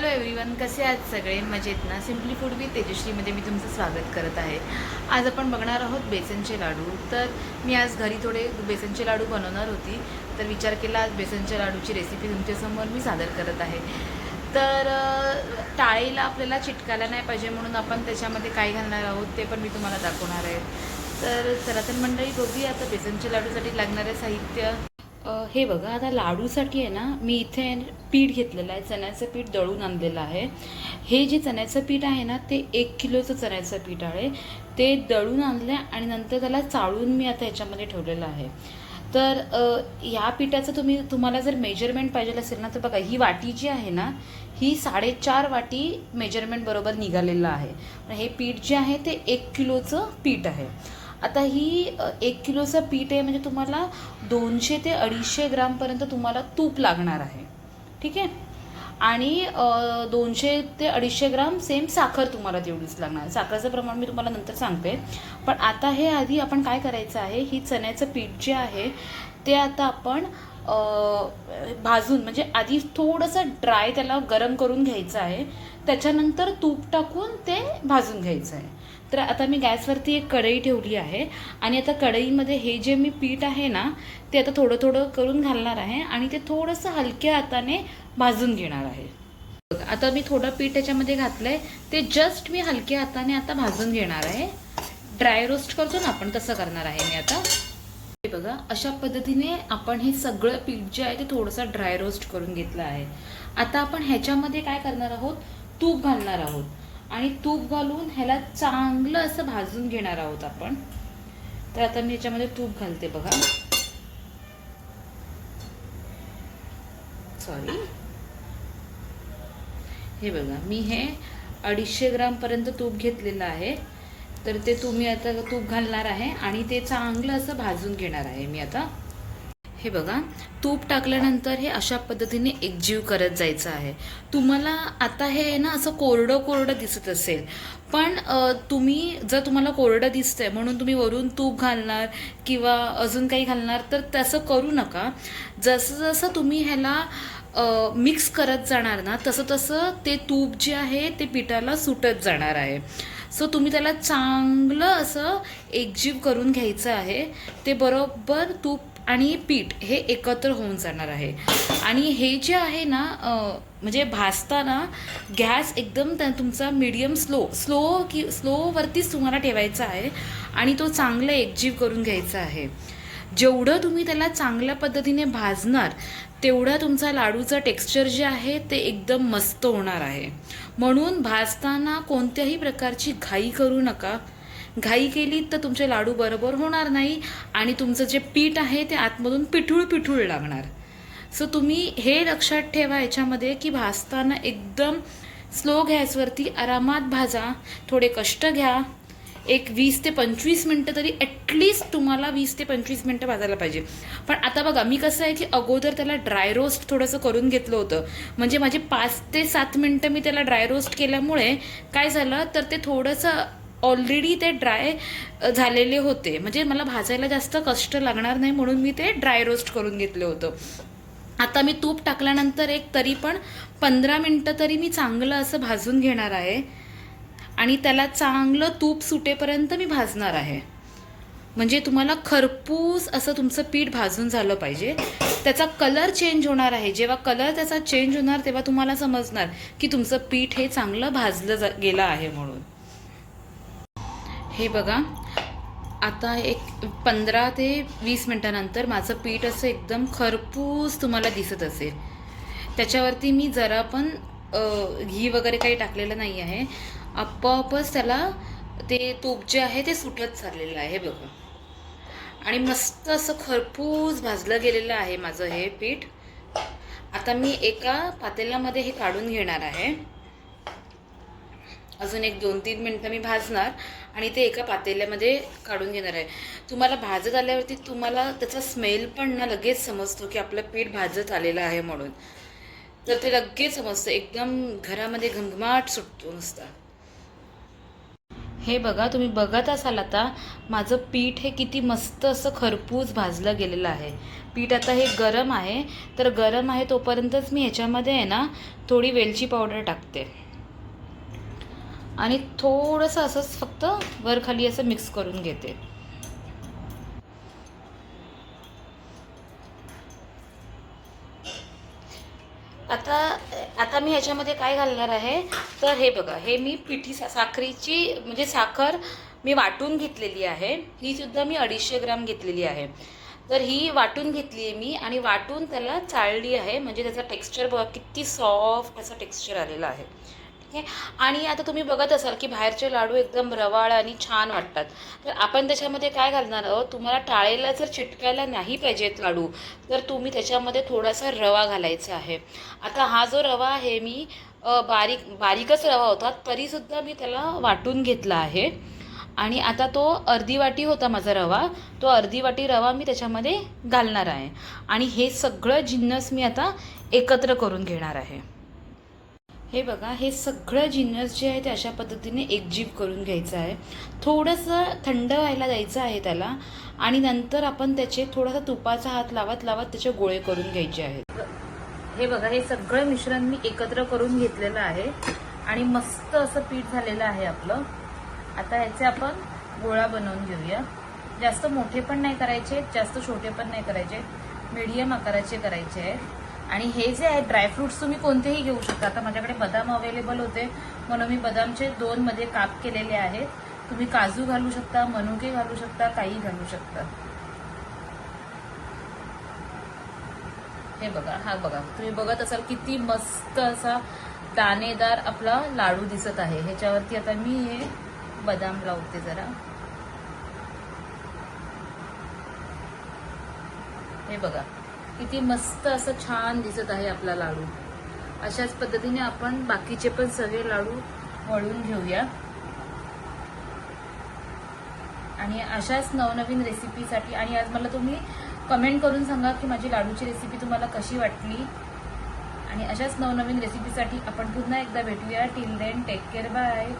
Hello everyone कसे आहात सगळे? मजेत ना? सिम्पली फूड विथ तेजश्रीमध्ये मी तुमचं स्वागत करत आहे. आज आपण बघणार आहोत बेसनचे लाडू. तर मी आज घरी थोडे बेसनचे लाडू बनवणार होती. तर विचार केला आज बेसनच्या लाडूची रेसिपी तुमच्यासमोर मी सादर करत आहे. तर टाळीला आपल्याला चिटकायला नाही पाहिजे म्हणून आपण त्याच्यामध्ये काय घालणार आहोत ते पण मी तुम्हाला दाखवणार आहे. तर चला तर मंडळी बघूया आता बेसनच्या लाडूसाठी लागणारे साहित्य. हे बघा आता लाडूसाठी आहे ना मी इथे पीठ घेतलेलं आहे चण्याचं पीठ दळून आणलेलं आहे. हे जे चण्याचं पीठ आहे ना ते एक किलोचं चण्याचं पीठ आहे. ते दळून आणलं आहे आणि नंतर त्याला चाळून मी आता ह्याच्यामध्ये ठेवलेलं आहे. तर ह्या पिठाचं तुम्ही तुम्हाला जर मेजरमेंट पाहिजे असेल ना तर बघा ही वाटी जी आहे ना ही साडेचार वाटी मेजरमेंट बरोबर निघालेलं आहे. हे पीठ जे आहे ते एक किलोचं पीठ आहे. आता ही एक किलोचं पीठ आहे म्हणजे तुम्हाला दोनशे ते अडीचशे ग्रामपर्यंत तुम्हाला तूप लागणार आहे. ठीक आहे? आणि दोनशे ते अडीचशे ग्राम सेम साखर तुम्हाला तेवढीच लागणार साखरेचं प्रमाण मी तुम्हाला नंतर सांगते. पण आता हे आधी आपण काय करायचं आहे ही चण्याचं पीठ जे आहे ते आता आपण भाजून म्हणजे आधी थोडंसं ड्राय त्याला गरम करून घ्यायचं आहे. त्याच्यानंतर तूप टाकून ते भाजून घ्यायचं आहे. तर आता मी गॅसवरती एक कढई ठेवली आहे. आणि आता कढईमध्ये हे जे मी पीठ आहे ना ते आता थोडं थोडं करून घालणार आहे आणि ते थोडंसं हलक्या हाताने भाजून घेणार आहे. बघा, आता मी थोडं पीठ त्याच्यामध्ये घातलं आहे ते जस्ट मी हलक्या हाताने आता भाजून घेणार आहे. ड्राय रोस्ट करतो ना आपण तसं करणार आहे मी आता. हे बघा अशा पद्धतीने आपण हे सगळं पीठ जे आहे ते थोडंसं ड्राय रोस्ट करून घेतलं आहे. आता आपण ह्याच्यामध्ये काय करणार आहोत? तूप घालणार आहोत. आणि तूप घालून ह्याला चांगलं असं भाजून घेणार आहोत आपण. तर आता मी याच्यामध्ये तूप घालते बघा. सॉरी हे बघा मी हे अडीचशे ग्रामपर्यंत तूप घेतलेलं आहे. तर ते तुम्ही आता तूप घालणार आहे आणि ते चांगलं असं भाजून घेणार आहे मी आता. हे बघा तूप टाकल्यानंतर हे अशा पद्धतीने एकजीव करत जायचं आहे. तुम्हाला आता हे ना असं कोरडं कोरडं दिसत असेल. पण तुम्ही जर तुम्हाला कोरडं दिसतंय म्हणून तुम्ही वरून तूप घालणार किंवा अजून काही घालणार तर तसं करू नका. जसं जसं तुम्ही ह्याला मिक्स करत जाणार ना तसं तसं ते तूप जे आहे ते पिठाला सुटत जाणार आहे. सो तुम्ही त्याला चांगलं असं एकजीव करून घ्यायचं आहे. ते बरोबर तूप आणि पीठ हे एकत्र होऊन जाणार आहे. आणि हे जे आहे ना म्हणजे भाजताना गॅस एकदम त्या- तुमचा मीडियम स्लो स्लो की स्लोवरतीच तुम्हाला ठेवायचा आहे आणि तो चांगला एकजीव करून घ्यायचा आहे. जेवढं तुम्ही त्याला चांगल्या पद्धतीने भाजणार तेवढा तुमचा लाडूचं टेक्स्चर जे आहे ते एकदम मस्त होणार आहे. म्हणून भाजताना कोणत्याही प्रकारची घाई करू नका. घाई केली तर तुमचे लाडू बरोबर होणार नाही आणि तुमचं जे पीठ आहे ते आतमधून पिठूळ पिठूळ लागणार. सो तुम्ही हे लक्षात ठेवा याच्यामध्ये की भाजताना एकदम स्लो गॅसवरती आरामात भाजा थोडे कष्ट घ्या. एक वीस ते पंचवीस मिनटं तरी ॲटलिस्ट तुम्हाला वीस ते पंचवीस मिनटं भाजायला पाहिजे. पण आता बघा मी कसं आहे की अगोदर त्याला ड्राय रोस्ट थोडंसं करून घेतलं होतं. म्हणजे माझे पाच ते सात मिनटं मी त्याला ड्राय रोस्ट केल्यामुळे काय झालं? तर ते थोडंसं ऑलरेडी ते ड्राय झालेले होते. म्हणजे मला भाजायला जास्त कष्ट लागणार नाही म्हणून मी ते ड्राय रोस्ट करून घेतलं होतं. आता मी तूप टाकल्यानंतर एक तरी पण पंधरा मिनटं तरी मी चांगलं असं भाजून घेणार आहे. आणि त्याला चांगलं तूप सुटेपर्यंत मी भाजणार आहे. म्हणजे तुम्हाला खरपूस असं तुमचं पीठ भाजून झालं पाहिजे. त्याचा कलर चेंज होणार आहे. जेव्हा कलर त्याचा चेंज होणार तेव्हा तुम्हाला समजणार की तुमचं पीठ हे चांगलं भाजलं जा गेलं आहे म्हणून. हे बघा. आता एक पंधरा ते वीस मिनटानंतर माझं पीठ असं एकदम खरपूस तुम्हाला दिसत असेल. त्याच्यावरती मी जरा पण घी वगैरे काही टाकलेलं नाही आहे. आपोआपच त्याला ते तूप जे आहे ते सुटत चाललेलं आहे बघा. आणि मस्त असं खरपूस भाजलं गेलेलं आहे माझं हे पीठ. आता मी एका पातेल्यामध्ये हे काढून घेणार आहे. अजून एक दोन तीन मिनटं मी भाजणार आणि ते एका पातेल्यामध्ये काढून घेणार आहे. तुम्हाला भाजत आल्यावरती तुम्हाला त्याचा स्मेल पण ना लगेच समजतो की आपलं पीठ भाजत आलेलं आहे म्हणून. तर ते लगेच समजतं. एकदम घरामध्ये घमघमाट सुटतो नुसता. हे बघा तुम्ही बघत असाल आता माझं पीठ हे किती मस्त असं खरपूस भाजलं गेलेलं आहे. पीठ आता हे गरम आहे. तर गरम आहे तोपर्यंतच मी ह्याच्यामध्ये आहे ना थोडी वेलची पावडर टाकते. आणि थोडंसं असंच फक्त वरखाली असं मिक्स करून घेते. आता आता मी ह्याच्यामध्ये काय घालणार आहे? तर हे बघा हे मी पिठी सा साखरेची म्हणजे साखर मी वाटून घेतलेली आहे. ही सुद्धा मी अडीचशे ग्राम घेतलेली आहे. तर ही वाटून घेतली आहे मी आणि वाटून त्याला चाळली आहे. म्हणजे त्याचा टेक्स्चर बघा किती सॉफ्ट असं टेक्स्चर आलेलं आहे. ठीक आहे. आणि आता तुम्ही बघत असाल की बाहेरचे लाडू एकदम रवाळ आणि छान वाटतात. तर आपण त्याच्यामध्ये काय घालणार आहोत? तुम्हाला टाळेला जर चिटकायला नाही पाहिजेत लाडू तर तुम्ही त्याच्यामध्ये थोडासा रवा घालायचा आहे. आता हा जो रवा आहे मी बारीक बारीकच रवा होता तरीसुद्धा मी त्याला वाटून घेतला आहे. आणि आता तो अर्धी वाटी होता माझा रवा तो अर्धी वाटी रवा मी त्याच्यामध्ये घालणार आहे. आणि हे सगळं जिन्नस मी आता एकत्र करून घेणार आहे. हे बघा हे सगळं जिन्नस जे आहे ते अशा पद्धतीने एकजीव करून घ्यायचं आहे. थोडंसं थंड व्हायला द्यायचं आहे त्याला आणि नंतर आपण त्याचे थोडासा तुपाचा हात लावत लावत त्याचे गोळे करून घ्यायचे आहेत. हे बघा हे सगळं मिश्रण मी एकत्र करून घेतलेलं आहे आणि मस्त असं पीठ झालेलं आहे आपलं. आता याचे आपण गोळा बनवून घेऊया. जास्त मोठे पण नाही करायचे जास्त छोटे पण नाही करायचे. मीडियम आकाराचे करायचे आहेत. आणि हे जे आहे ड्रायफ्रुट्स तुम्ही कोणतेही घेऊ शकता. आता माझ्याकडे बदाम अवेलेबल होते. म्हणून मी बदामचे दोन मध्ये काप केलेले आहेत. तुम्ही काजू घालू शकता मनुके घालू शकता काही घालू शकता. हे बघा हा बघा. तुम्ही बघत असाल किती मस्त असा दाणेदार आपला लाडू दिसत आहे. ह्याच्यावरती आता मी हे बदाम लावते जरा. हे बघा. किती मस्त असं छान दिसत आहे आपला लाडू. अशाच पद्धतीने आपण बाकीचे पण सगळे लाडू वळून घेऊया. आणि अशाच नवनवीन रेसिपीसाठी आणि आज मला तुम्ही कमेंट करून सांगा की माझी लाडूची रेसिपी तुम्हाला कशी वाटली. आणि अशाच नवनवीन रेसिपीसाठी आपण पुन्हा एकदा भेटूया. Till then take care bye